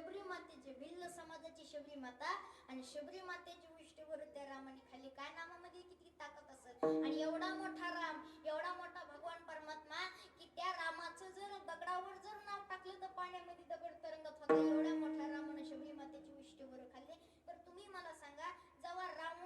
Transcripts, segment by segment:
शबरी मातेचे भिल्ल समाजाची शबरी माता आणि शबरी मातेची उष्टीवर त्या रामाने खाली काय नामामध्ये किती ताकद असत आणि एवढा मोठा राम एवढा मोठा भगवान परमात्मा की त्या रामाचं जर दगडावर जर नाव टाकलं तर पाण्यामध्ये दगड तरंगत होता. एवढ्या मोठ्या रामाने शबरी मातेची उष्टीवर खाल्ली. तर तुम्ही मला सांगा जेव्हा राम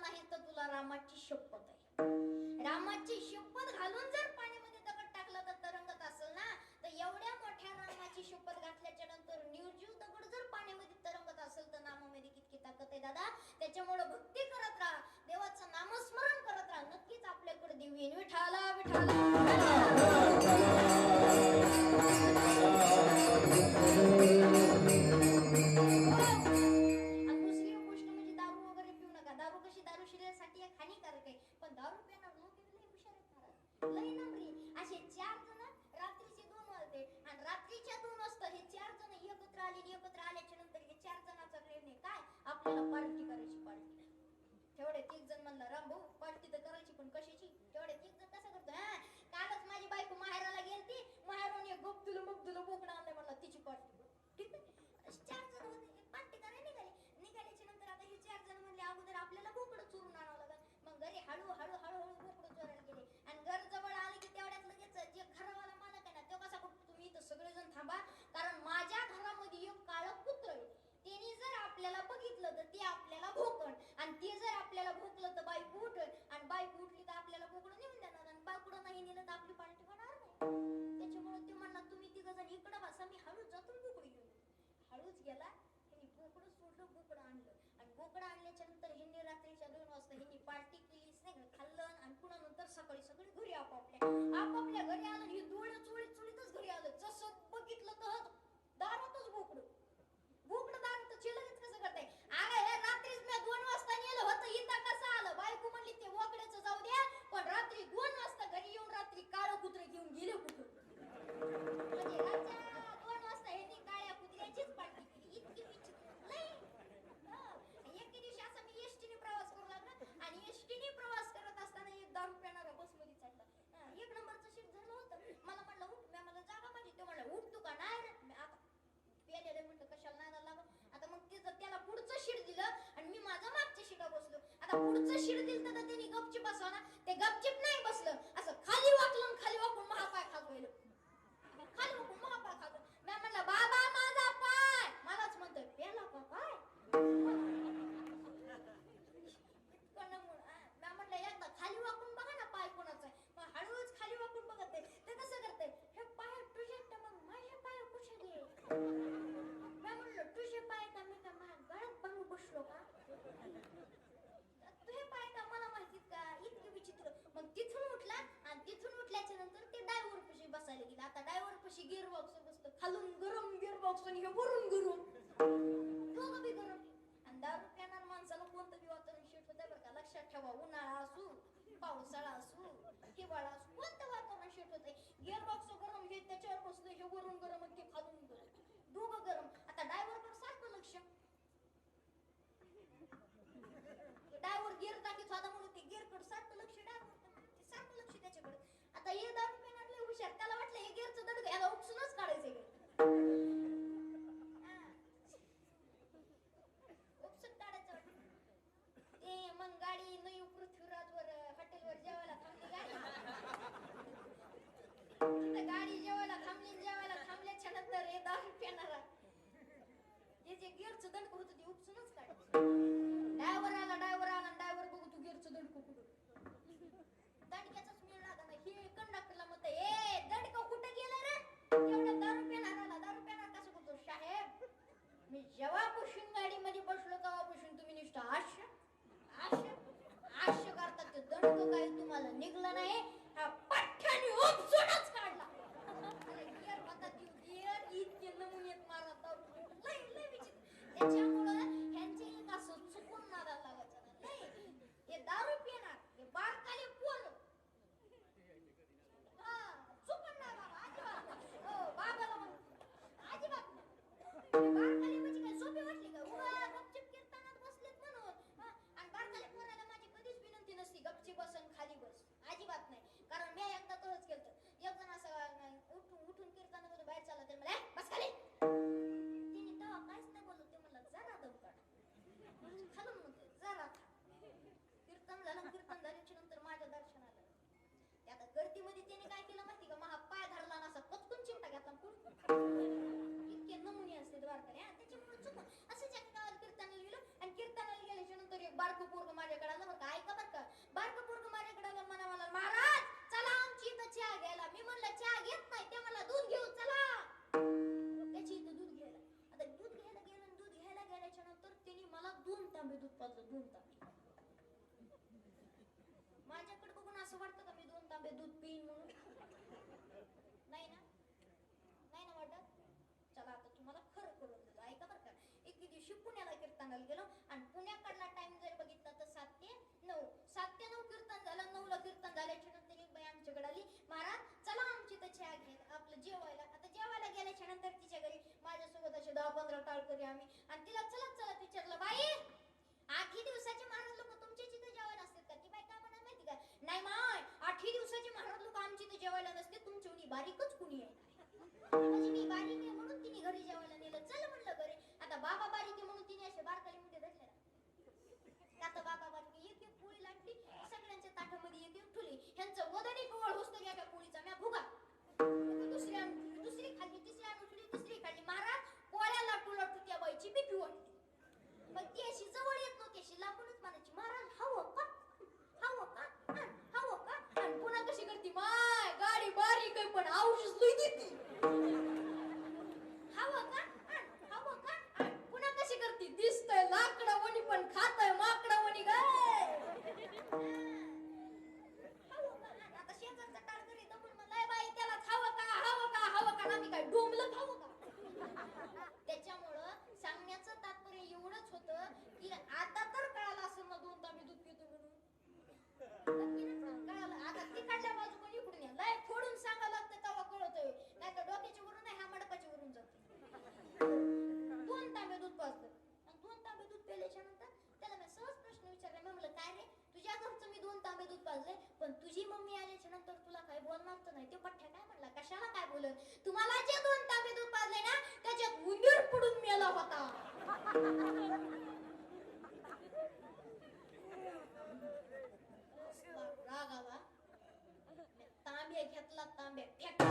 नाही तर तुला रामाची शपथ आहे. रामाची शपथ घालून जर पाण्यामध्ये दगड टाकला तर तरंगत असेल ना तर एवढ्या मोठ्या रामाची शपथ घातल्याच्या नंतर निर्जीव दगड जर पाण्यामध्ये तरंगत असेल तर नामामध्ये कितकी ताकद आहे दादा? त्याच्यामुळे भक्ती करत राहा. देवाचं नामस्मरण करत राहा. नक्कीच आपल्याकडे देवी विठाला विठाला. माहेरून एक गप्तुलं मगदुलं बोकडं म्हणला तिची पार्टी ठीक आहे? चार जण होते पार्टी करायला निघाले. निघाल्याच्या नंतर आता हे चार जण म्हणले अगोदर आपल्याला बोकडं चोरून आणावं लागेल. मग घरी हळू हळू हळू बोकडं चोरायला गेले. आणि घर जवळ आले की तेवढ्यात लगेच जे घरवाला मालक आहे ना तो कसा कुठं तुम्ही इथं सगळेजण थांबा. कारण माझ्या घरामध्ये एक काळं कुत्र आहे. त्यांनी जर आपल्याला बघितलं तर ते आपल्याला रात्रीच्या पार्टी केली सगळं खाल्लं आणि पुन्हा नंतर सकाळी सगळी घरी आपापल्या आपापल्या घरी आलं आणि हे डोळे चोळीत चोळीतच घरी आलं. जसं बघितलं तर दारातच बोकडं. बोकडं दारात चिलरीत कसं करताय आग हे रात्रीच मी दोन वाजता नेलं होतं इथं कसं आलं बायको म्हणली ते बोकड्याचं जाऊ द्या पण रात्री दोन वाजता घरी येऊन रात्री काळं कुत्र घेऊन गेले कुत्र म्हणजे रातच्या दोन वाजता हे ती काळ्या कुत्र्याचीच पार्टी केली इतकी विचित्र लय हा. एके दिवशी असं मी एसटीने प्रवास करू लागला आणि एसटीने प्रवास करत असताना एक दारू पिणारा बसमध्ये चढला हा, एक नंबरचं सीट झालं होतं मला म्हणलं उठ मी मला जागा पाहिजे तो म्हणलं उठ तू का नाही रे. मी आता पेलेलं म्हणलं कशाला नाही लागलं आता मग तिचं त्याला पुढचं शीट दिलं आणि मी माझा मागच्या शीटा बसलो आता पुढचं शीट दिलं तर त्यांनी गपचिप बसवा ना ते गपचिप आता डायव्हर पशी गिअर बॉक्स बसतो. खालून गरम गिअर बॉक्स आणि हे वरून गरम. दोघं बी गरम. आणि दारू पिणार माणसाला कोणतं बी वातावरण शेट होतं बरं का? लक्षात ठेवा उन्हाळा असू पावसाळा असू हिवाळा असू कोणतं वातावरण शेट होतंय? गिअर बॉक्स गरम हे त्याच्यावर बसलं हे वरून गरम आणि ते खालून गरम. दोघं गरम. आता ड्रायव्हर सारखं लक्ष. डायव्हर गिअर टाकीत होता म्हणून ते गिअर कड सारखं लक्ष डायव्हर सारखं लक्ष त्याच्याकडे. आता हे दारू पिणार लय हुशार. त्याला त्याला उपसूनच काढायचे उपसून काढायचं ते मग गाडी नयू पृथ्वीराजवर हॉटेलवर जेवायला थांबली गाडी गाडी जेवायला थांबली जेवायला थांबल्याच्या नंतर हे दारू पिणारा हे जे गिअरचं दंड होतं ते उपसूनच काढायचं ड्रायव्हर आला ड्रायव्हर आला ड्रायव्हर बघू तू गिअरचं दंड कुठं दणक्याचाच दोन तांबे माझ्याकडे बघून असं वाटतं का मी दोन तांबे दूध पिईन म्हणून? नाही ना? नाही ना वाटत? चला आता तुम्हाला खरं करून देतो. ऐका बरं का? एके दिवशी पुण्याला कीर्तनाला गेलो आणि पुण्याकडला टाइम जर बघितला तर सात ते नऊ. सात ते नऊ कीर्तन झालं. नऊला कीर्तन झाल्याच्यानंतर एक बाई आमच्याकडे आली. महाराज चला आमची तर चहा घे आपलं जेवायला. आता जेवायला गेल्याच्यानंतर तिच्या घरी माझ्यासोबत असे दहा पंधरा टाळकरी आम्ही. आणि तिला चला चला विचारलं बाई आठी दिवसाचे महाराज लोक तुमच्या इथे जेवायला असतात का? ती बाई काय म्हणा माहिती का? नाही माय आठी दिवसाचे महाराज लोक आमची इथे जेवायला नसते तुमच्या उनी बारीकच कुणी आहे? म्हणजे मी बारीक आहे म्हणून तिने घरी जेवायला नेलं. चल म्हणलं घरी. आता बाबा बारीक आहे म्हणून तिने असे बारकाली मुठे धरले आता बाबा बारीक एक एक पोळी लाटली सगळ्यांच्या ताटामध्ये एक एक ठुली. ह्यांचं वदनी कवळ होस्त घ्या त्या पोळीचा. म्या भुगा. दुसरी दुसरी खाल्ली तिसरी आणून तिसरी खाल्ली. महाराज पोळ्या लाटू लाटू त्या बाईची बीपी वाटली. दाखवलं तुम्हाला जे दोन तांबे दूध पाजले ना त्याच्यात उंदीर पडून मेला होता. राग आला. तांबे घेतला तांबे फेकला.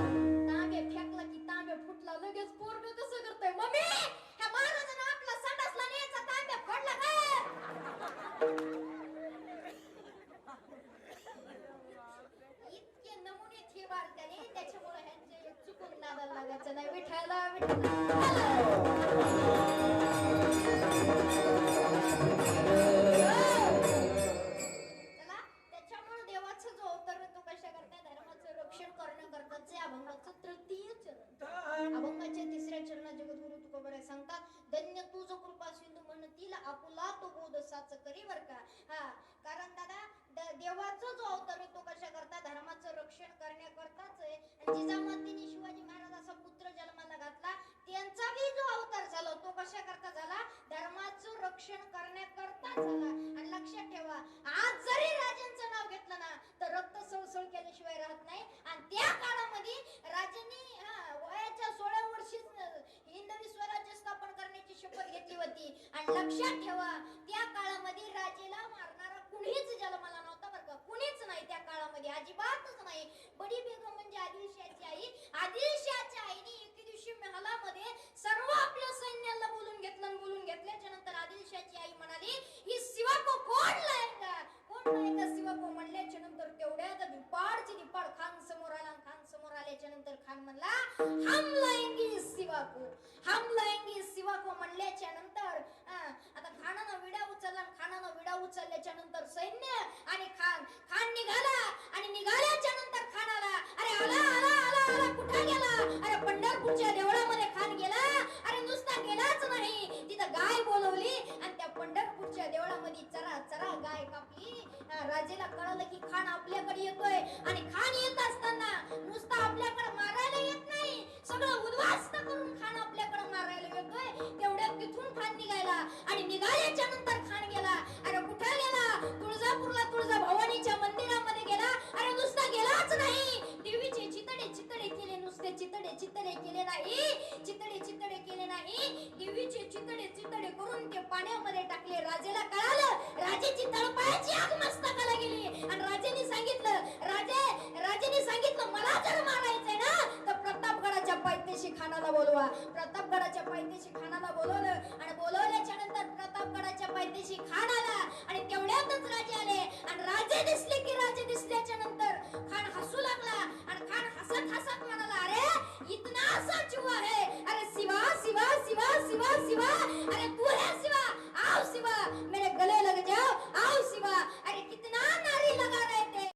तांबे फेकला की तांबे फुटला लगेच पोरग नादाला लागायचं नाही. त्याच्यामुळे देवाचं जो अवतार तो कशा करता धर्माचं रक्षण अभंगाचं तृतीय चरण. अभंगाच्या तिसऱ्या चरणात जगद्गुरु तुकोबराय सांगतात धन्य तुझ कृपा सिंधू म्हणतील आपुला तो बोध साच करी बर का? हा कारण दादा देवाचा जो अवतार तो कशा करता धर्माचं रक्षण करण्याकरताच आहे. जिजामातीने शिवाजी त्यांचा पुत्र जन्माला घातला. त्यांचा बी जो अवतार झाला तो कशा करता झाला? धर्माचं रक्षण करण्याकरता झाला. आणि लक्षात ठेवा आज जरी राजांचं नाव घेतलं ना तर रक्त सळसळ केल्याशिवाय राहत नाही आणि त्या काळामध्ये राजांनी हा, वयाच्या सोळा वर्षीच हिंदवी स्वराज्य स्थापन करण्याची शपथ घेतली होती आणि लक्षात ठेवा त्या काळामध्ये राजेला मारणारा कुणीच जन्माला नव्हता बरं का कुणीच नाही त्या काळामध्ये अजिबातच नाही बडी बेगम म्हणजे आदिलशाची आई आदिलशाच्या आईने एके दिवशी महालामध्ये सर्व आपल्या सैन्याला बोलून घेतलं आणि बोलून घेतल्याच्या नंतर आदिलशाची आई म्हणाली ही शिवा को कोण लायका कोण लायका शिवा को म्हणल्याच्या नंतर तेवढ्यात दिपाडची दिपाड खान समोर आला आणि खान समोर आल्याच्यानंतर खान म्हणला हम लाएंगे शिवा को हम लाएंगे शिवा को म्हणल्याच्या नंतर हा, आता खानानं विडा उचलला आणि खानानं विडा उचलल्याच्या नंतर सैन्य आणि खान. खान निघाला आणि निघाल्याच्या नंतर खान आला अरे आला आला आला आला. कुठे गेला? अरे पंढरपूरच्या देवळामध्ये खान गेला. अरे नुसता गेलाच नाही. तिथं गाय बोलवली आणि त्या पंढरपूरच्या देवळामध्ये चरा चरा गाय कापली. राजेला कळलं की खान आपल्याकडे येतोय. आणि खान येतात चितडे केले नाही. चितडे चितडे केले नाही. देवीचे चितडे चितडे करून ते पाण्यामध्ये टाकले. राजेला कळालं राजेची तळपायाची आग मस्तकाला गेली. आणि राजेने सांगितलं राजे राजेने सांगितलं मला जर मारायचंय ना तर प्रतापगडाच्या पायथ्याशी खानाला बोलवा. प्रतापगडाच्या पायथ्याशी खानाला बोलवलं आणि बोलवल्याच्या नंतर प्रताप